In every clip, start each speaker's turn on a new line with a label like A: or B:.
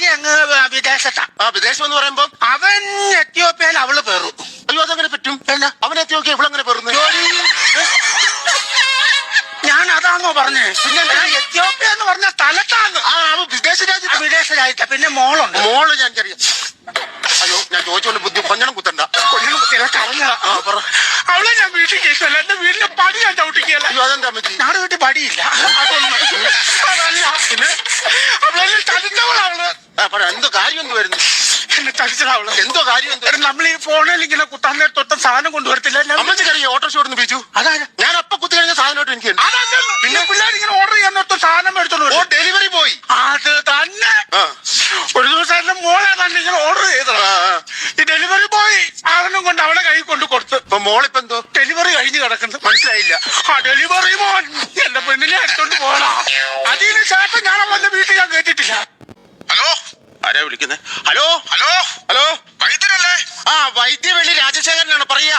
A: ഭാര്യ അങ്ങ് വിദേശത്താ.
B: ആ വിദേശം എന്ന് പറയുമ്പോ
A: അവൻ എത്യോപ്യയിൽ അവൾ പേറു.
B: അയ്യോ അതങ്ങനെ പറ്റും?
A: എന്നാ?
B: അവൻ നോക്കി ഇവളങ്ങനെ പേറുന്നു?
A: ഞാൻ അതാണോ പറഞ്ഞേ. പിന്നെ ഞാൻ എത്യോപ്യ എന്ന് പറഞ്ഞ സ്ഥലത്താണ്
B: ആ അവൻ വിദേശ രാജ്യത്ത്.
A: വിദേശ രാജ്യത്ത. പിന്നെ മോളുണ്ട്.
B: മോൾ ഞാൻ ചെറിയ അയ്യോ ഞാൻ ചോദിച്ചോണ്ട് ബുദ്ധി കൊഞ്ഞണം കുത്തണ്ട.
A: കൊഞ്ഞണം കറങ്ങ
B: പറ.
A: അവളെ ഞാൻ വീട്ടിൽ കേൾക്കല്ല എന്റെ വീട്ടിലെ പടി ഞാൻ ചവിട്ടിക്കല്ല
B: അതെന്താ പറ്റി
A: ഞങ്ങളുടെ വീട്ടിൽ പടിയില്ല. അതൊന്നും അതല്ല പിന്നെ അവളെന്നെ തടുത്തവളാണ്
B: ആ പറ എന്തോ കാര്യം എന്ത് വരുന്നു
A: തടിച്ചതാവൾ
B: എന്തോ കാര്യം എന്ത്?
A: നമ്മൾ ഈ ഫോണിൽ ഇങ്ങനെ കുത്താൻ ഒട്ടും സാധനം കൊണ്ടുവരത്തില്ല എല്ലാം-
B: അമ്മച്ചിക്കറിയോ ഓട്ടോ ഷോട്ട് ബിജു
A: അതാരാ?
B: ഞാൻ അപ്പൊ കുത്തി കഴിഞ്ഞ സാധനമായിട്ട് എനിക്ക്.
A: പിന്നെ? പിള്ളേർ ഇങ്ങനെ ഓർഡർ ചെയ്യാൻ നേരത്തെ സാധനം മേടിച്ചോളൂ
B: ഓ ഡെലിവറി പോയി.
A: അത് തന്നെ. ഒരു ദിവസം എന്റെ മോളെ തന്നെ ഇങ്ങനെ ഓർഡർ ചെയ്തത്. ഈ ഡെലിവറി ബോയ് സാധനം കൊണ്ട് അവളെ കൈ കൊണ്ട് കൊടുത്തു.
B: ഇപ്പൊ മോളിപ്പോ എന്തോ
A: ഡെലിവറി കഴിഞ്ഞ് കിടക്കുന്നത്
B: മനസ്സിലായില്ല.
A: ആ ഡെലിവറി മോൻ എന്റെ പെണ്ണിനെ എടുത്തോണ്ട് പോകണം അതിന് ശേഷം
B: ആരാ വിളിക്കുന്നേ. ഹലോ?
C: ഹലോ?
B: ഹലോ?
C: വൈദ്യരല്ലേ
B: ആ വൈദ്യ വൈദ്യവെള്ളി രാജശേഖരനാണ് പറയാ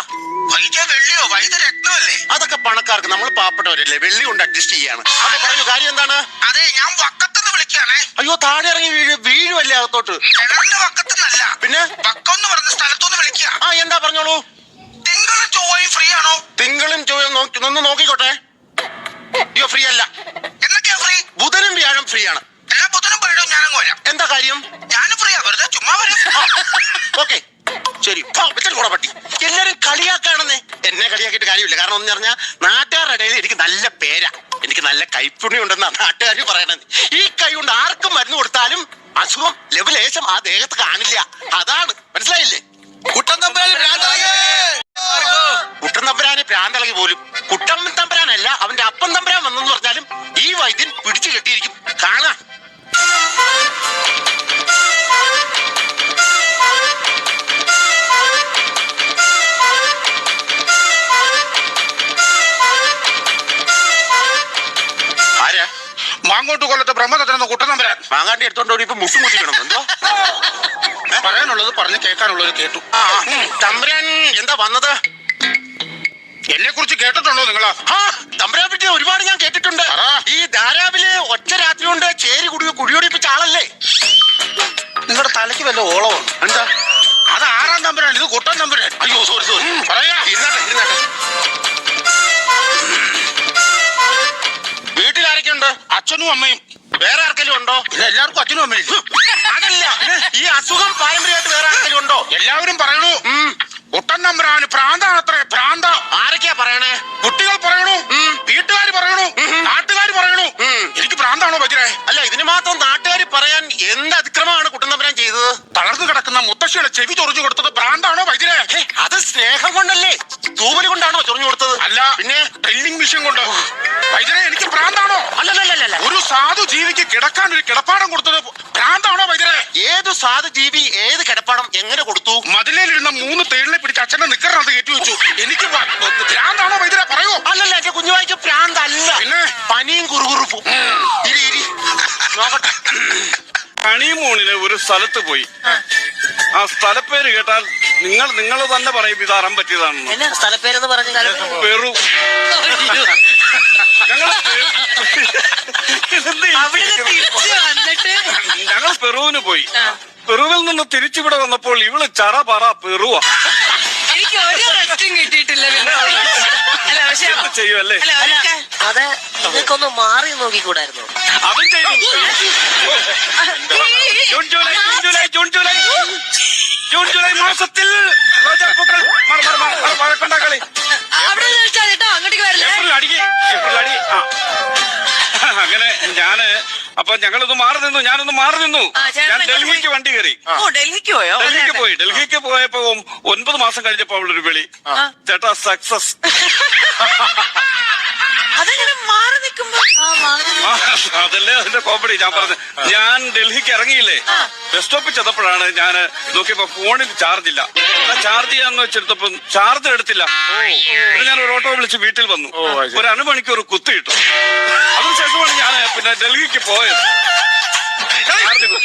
C: വൈദ്യ വെള്ളിയോ? വൈദ്യ രത്നമല്ലേ?
B: അതൊക്കെ പണക്കാർക്ക് നമ്മൾ പാവപ്പെട്ടവരല്ലേ? വെള്ളി കൊണ്ട് അഡ്ജസ്റ്റ് ചെയ്യാണ്. അപ്പൊ പറഞ്ഞു. കാര്യം എന്താണ്?
C: അതെ ഞാൻ വക്കത്തുനിന്ന് വിളിക്കുകയാണേ.
B: അയ്യോ താഴെ ഇറങ്ങി വീഴ് വീഴുമല്ലേ അകത്തോട്ട്?
C: കിണറിന്റെ വക്കത്തുനിന്നല്ല.
B: പിന്നെ?
C: വക്കം എന്ന് പറഞ്ഞ സ്ഥലത്തുനിന്ന് വിളിക്കുക.
B: ആ എന്താ പറഞ്ഞോളൂ?
C: തിങ്കളും ചൊവ്വയും ഫ്രീ ആണോ
B: തിങ്കളും ചൊവ്വയും നോക്കി ഒന്ന് നോക്കിക്കോട്ടെ. അയ്യോ ഫ്രീ അല്ല
C: എന്നൊക്കെയാ ഫ്രീ?
B: ബുധനും വ്യാഴം ഫ്രീ ആണ്
C: വരാം
B: എന്താ കാര്യം?
C: ഞാനും ഫ്രീയാ വെറുതെ ചുമ്മാ വരാം.
B: ഓക്കെ. ശരി. വെച്ചിട്ട് പോടാ പട്ടി. എല്ലാരും കളിയാക്കാണെന്നേ. എന്നെ കളിയാക്കിയിട്ട് കാര്യമില്ല. കാരണം എന്ന് പറഞ്ഞാൽ നാട്ടുകാരുടെ ഇടയിൽ എനിക്ക് നല്ല പേരാ. എനിക്ക് നല്ല കൈപ്പുണ്യം ഉണ്ടെന്നാ നാട്ടുകാർ പറയണത്. ഈ കൈ കൊണ്ട് ആർക്കും മരുന്ന് കൊടുത്താലും അസുഖം ലെവലേശം ആ ദേഹത്ത് കാണില്ല. അതാണ്. മനസ്സിലായില്ലേ?
C: കുട്ടൻ
B: തമ്പുരാന് പ്രാന്തളകി പോലും. കുട്ടൻ തമ്പുരാനല്ല അവന്റെ അപ്പം തമ്പുരാൻ വന്നെന്ന് പറഞ്ഞാലും ഈ വൈദ്യൻ പിടിച്ചു കെട്ടിയിരിക്കും. കാണാ.
A: മാങ്ങോട്ട് കൊല്ലത്തെ ബ്രഹ്മദത്തനെന്ന് കുട്ടനമ്പരാൻ
B: മാങ്ങാണ്ടി എടുത്തോണ്ട് ഇപ്പൊ മുട്ടും കുത്തിക്കണം എന്തോ
A: പറയാനുള്ളത് പറഞ്ഞ് കേൾക്കാനുള്ളത് കേട്ടു.
B: തമ്പുരാൻ എന്താ വന്നത്?
A: എന്നെ കുറിച്ച് കേട്ടിട്ടുണ്ടോ നിങ്ങളാ?
B: ആ തമ്പുരാൻ പറ്റി ഒരുപാട് ഞാൻ കേട്ടിട്ടുണ്ട്. ഈ ധാരാവിലെ ഒറ്റ രാത്രി കൊണ്ട് ചേരി കുടി കുടിയൊടിപ്പിച്ച ആളല്ലേ?
A: നിങ്ങളുടെ തലയ്ക്ക് വല്ല ഓളമാണ്
B: എന്താ?
A: അത് ആറാം തമ്പുരാൻ ഇത് കൊട്ടാൻ തമ്പുരാൻ.
B: അയ്യോ സോറി സോറി
A: പറയാ.
B: ഇരുന്നാട്ടെ ഇരുന്നാട്ടെ. വീട്ടിൽ ആരൊക്കെയുണ്ട്
A: അച്ഛനും അമ്മയും.
B: വേറെ ആർക്കെങ്കിലും ഉണ്ടോ?
A: എല്ലാവർക്കും അച്ഛനും അമ്മയും
B: അതല്ല. ഈ അസുഖം പാരമ്പര്യമായിട്ട് വേറെ ആർക്കെങ്കിലും ഉണ്ടോ?
A: എല്ലാവരും പറയണു.
B: ഉം.
A: കുട്ടൻ തമ്പുരാന് പ്രാന്താണത്രേ പ്രാന്ത
B: ആരൊക്കെയാ പറയണു ഉം.
A: വീട്ടുകാർ പറയണു നാട്ടുകാർ പറയണു
B: ഉം.
A: എനിക്ക് പ്രാന്താണോ ബജിരെ
B: അല്ല ഇതിന് മാത്രം നാട്ടുകാർ പറയാൻ എന്ത് അതിക്രമമാണ് കുട്ടനമ്പരാൻ ചെയ്തത്?
A: തളർന്നു കിടക്കുന്ന മുത്തശ്ശിയുടെ ചെവി ചൊറിഞ്ഞു കൊടുത്തത് പ്രാന്താണോ
B: വൈദ്യരെ? അത് സ്നേഹം കൊണ്ടല്ലേ? തൂവൽ കൊണ്ടാണോ ചൊറിഞ്ഞു കൊടുത്തത്?
A: അല്ല
B: പിന്നെ?
A: ഡ്രില്ലിംഗ് മെഷീൻ കൊണ്ട്. വൈദ്യരെ എനിക്ക് ഭ്രാന്താണോ?
B: അല്ലല്ലല്ല
A: ഒരു സാധു ജീവിക്ക് കിടക്കാൻ ഒരു കിടപ്പാടം കൊടുത്തത് ഭ്രാന്താണോ വൈദ്യരെ?
B: ഏത് സാധു ജീവി ഏത് കിടപ്പാടം എങ്ങനെ കൊടുത്തു?
A: മതിലേലിരുന്ന മൂന്ന് തേളിനെ പിടിച്ച് അച്ഛന്റെ നിക്കറിനകത്ത് കയറ്റി വെച്ചു. എനിക്ക് ഭ്രാന്താണോ വൈദ്യരെ പറയൂ.
B: അല്ലല്ല എന്റെ കുഞ്ഞുവായിക്ക് ഭ്രാന്തല്ല.
A: പിന്നെ?
B: പനിയും കുറുകുറുപ്പും. നോക്കട്ടെ.
D: ഹണിമൂണിന് ഒരു സ്ഥലത്ത് പോയി. ആ. സ്ഥലപ്പേര് കേട്ടാൽ നിങ്ങൾ നിങ്ങൾ തന്നെ പറയും ഇത് അറം പറ്റിയതാണെന്ന്.
E: എന്നാ സ്ഥലപ്പേരെന്ന് പറഞ്ഞു
D: പെറു ഞങ്ങൾ
E: അവിടെ തിരിച്ചു വന്നിട്ട്
D: ഞങ്ങൾ പെറുവിന് പോയി. പെറുവിൽ നിന്ന് തിരിച്ചിവിടെ വന്നപ്പോൾ ഇവൾ ചറ പറ പെറുവാ.
F: എനിക്ക് ഒരു റെസ്റ്റും കിട്ടിയിട്ടില്ല. പിന്നെ അല്ല. പക്ഷെ
D: എന്ത് ചെയ്യുമല്ലേ
F: അല്ല?
E: അതെ നിങ്ങൾക്കൊന്ന് മാറി നോക്കിക്കൂടായിരുന്നു?
D: അതും ചെയ്യും June July June July June July. June July മാസത്തിൽ റോജാപ്പൂക്കൾ ഏപ്രിൽ ഏപ്രിൽ അടി ആ. അങ്ങനെ ഞാൻ അപ്പൊ ഞങ്ങളൊന്ന് മാറി നിന്നു ഞാനൊന്ന് മാറി നിന്നു. ഞാൻ ഡൽഹിക്ക് വണ്ടി കയറി.
F: ഡൽഹിക്ക് പോയോ?
D: ഡൽഹിക്ക് പോയി ഡൽഹിക്ക് പോയപ്പോ ഒൻപത് മാസം കഴിഞ്ഞപ്പോ അവളൊരു വിളി. ചേട്ടാ സക്സസ് അതല്ലേ അതിന്റെ കോമഡി ഞാൻ പറഞ്ഞു ഞാൻ ഡൽഹിക്ക് ഇറങ്ങിയില്ലേ? ബസ് സ്റ്റോപ്പിൽ ചെന്നപ്പോഴാണ് ഞാൻ നോക്കിയപ്പോ ഫോണിൽ ചാർജ് ഇല്ല. ചാർജ് ചെയ്യാന്ന് വെച്ചെടുത്തപ്പോ ചാർജ് എടുത്തില്ല. ഞാൻ ഒരു ഓട്ടോ വിളിച്ച് വീട്ടിൽ വന്നു. ഒരു അരമണിക്കൂർ കുത്തിയിട്ടു അതിനുശേഷമാണ് ഞാൻ പിന്നെ ഡൽഹിക്ക് പോയത്. ഇത്